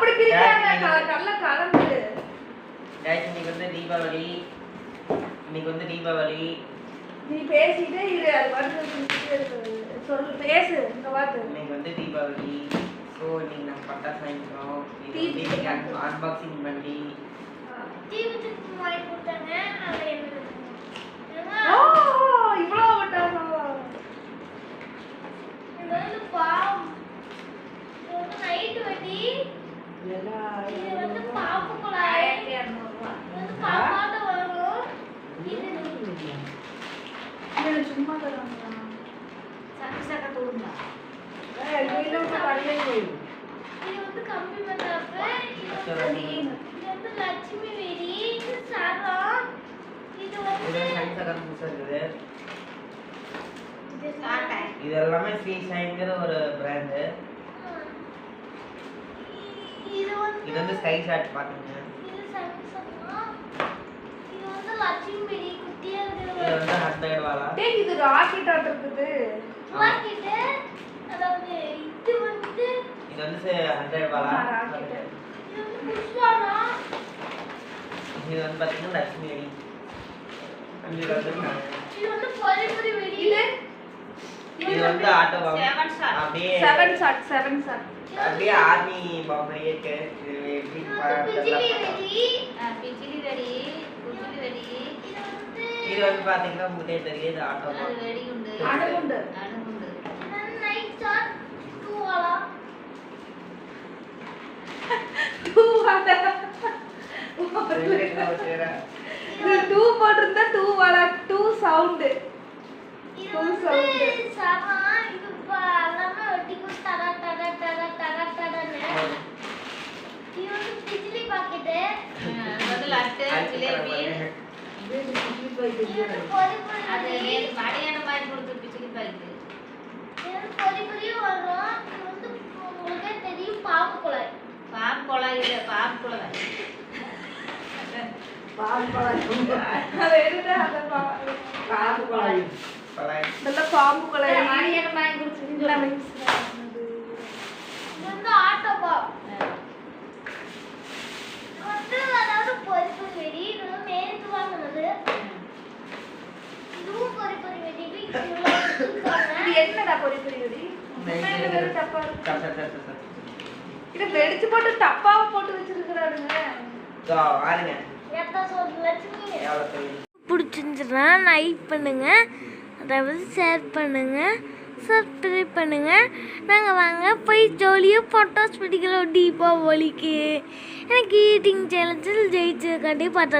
பிரிக்காம க- நல்லா கலந்து இன்னைக்கு வந்து தீபாவளி. இன்னைக்கு வந்து தீபாவளி. நீ பேசிட்டே இரு அது இருக்கு. சொல்லு பேசு இந்த வார்த்தை இன்னைக்கு வந்து தீபாவளி. ஸோ இன்னைக்கு நம்ம பட்டாசு வாங்கிக்கிறோம். அன்பாக்சிங் பண்ணி. தீபத்துக்கு வாங்கி கொடுத்தாங்க அதை எனக்கு ஓ இவ்வளோ விட்டாங்க இது வந்து பாம் இது வந்து நைட்டு வட்டி இது வந்து பாம்பு குழாய் ஆயிரத்தி இரநூறுவா இது வந்து பாப்பாட்ட வரும் இது இது சும்மா தராங்களா சக்க சக்க தூண்டா இது வந்து கம்பி மத்தாப்பு இது வந்து இது வந்து லட்சுமி வெடி இது சரம் இது இது வந்து சைன்ஸாக புதுசாக இருக்குது இது சாட்டை இது எல்லாமே ஸ்ரீ ஷைன்கிற ஒரு பிராண்டு இது வந்து ஸ்கை ஷாட் பார்த்துங்க இது வந்து லட்சுமி குட்டியா இது வந்து வாலா டேய் இது ராக்கெட் ஆட்டு இருக்குது அதாவது இது வந்து இது வந்து ஹண்ட்ரட் வாலா ஆமா, rocket. இது வந்து புஷ்வானா இது வந்து பார்த்தீங்கன்னா லட்சுமி இது வந்து இது வந்து பொறி பொறி வெடி இது இது வந்து ஆட்டோ அப்படியே செவன் ஷாட் செவன் ஷாட் அப்படியே ஆர்மி பாம் மாதிரியே இருக்கு இது எப்படி வந்து பிஜிலி வெடி வெடி இது பாத்தீங்கன்னா உங்களுக்கே தெரியும் இது ஆட்டோ வெடிகுண்டு அணுகுண்டு அணுகுண்டு நைட் ஷாட் டூ வாலா டூ டூ போட்டிருந்தா டூ வாடா டூ சவுண்டு இது Full வந்து sound. சரம் இது ப- எல்லாமே வெட்டிக்கும் தட தட தட தட தடன்னு இது வந்து பிஜிலி பாக்கெட்டு அது வந்து லட்டு ஜிலேபி இது வந்து பொறி பொறி அது வெடி நேத்து மதியானம் வாங்கி கொடுத்த பிச்சிலி பாய்க்கு இது வந்து பொறி பொறியும் வரும் இது வந்து உங்களுக்கே தெரியும் பாம்பு குழாய். பாம்பு குழாய் இல்லை பாம்பு குழாய் அதை எடுத்து அந்த பாம்பு பலாய். நல்ல பாம்பு கொலை மதியானம் வாங்கி கொடுத்து இது வந்து ஆட்டோ பாம் இது வந்து அதாவது பொறி பொறி வெடி இது வந்து நேத்து வாங்கினது இதுவும் பொறி பொறி வெடி இது இவ்வளவு வச்சிருக்காங்க. இது என்னடா பொறி பொறி வெடி உண்மையில வெறும் டப்பா இருக்கு. சா, சா, சா, சா, சா. இது வெடிச்சு போட்டு டப்பாவை போட்டு வச்சிருக்கிறாருங்க பாருங்க பிடிச்சிருந்துச்சுன்னா லைக் பண்ணுங்க. அதாவது ஷேர் பண்ணுங்க. சப்ஸ்கிரைப் பண்ணுங்க. நாங்கள் வாங்க போய் ஜாலியாக ஃபோட்டோஸ் பிடிக்கிறோம் தீபாவளிக்கு எனக்கு ஈட்டிங் சேலஞ்சில் ஜெயிச்சதுக்காண்டி பார்த்தா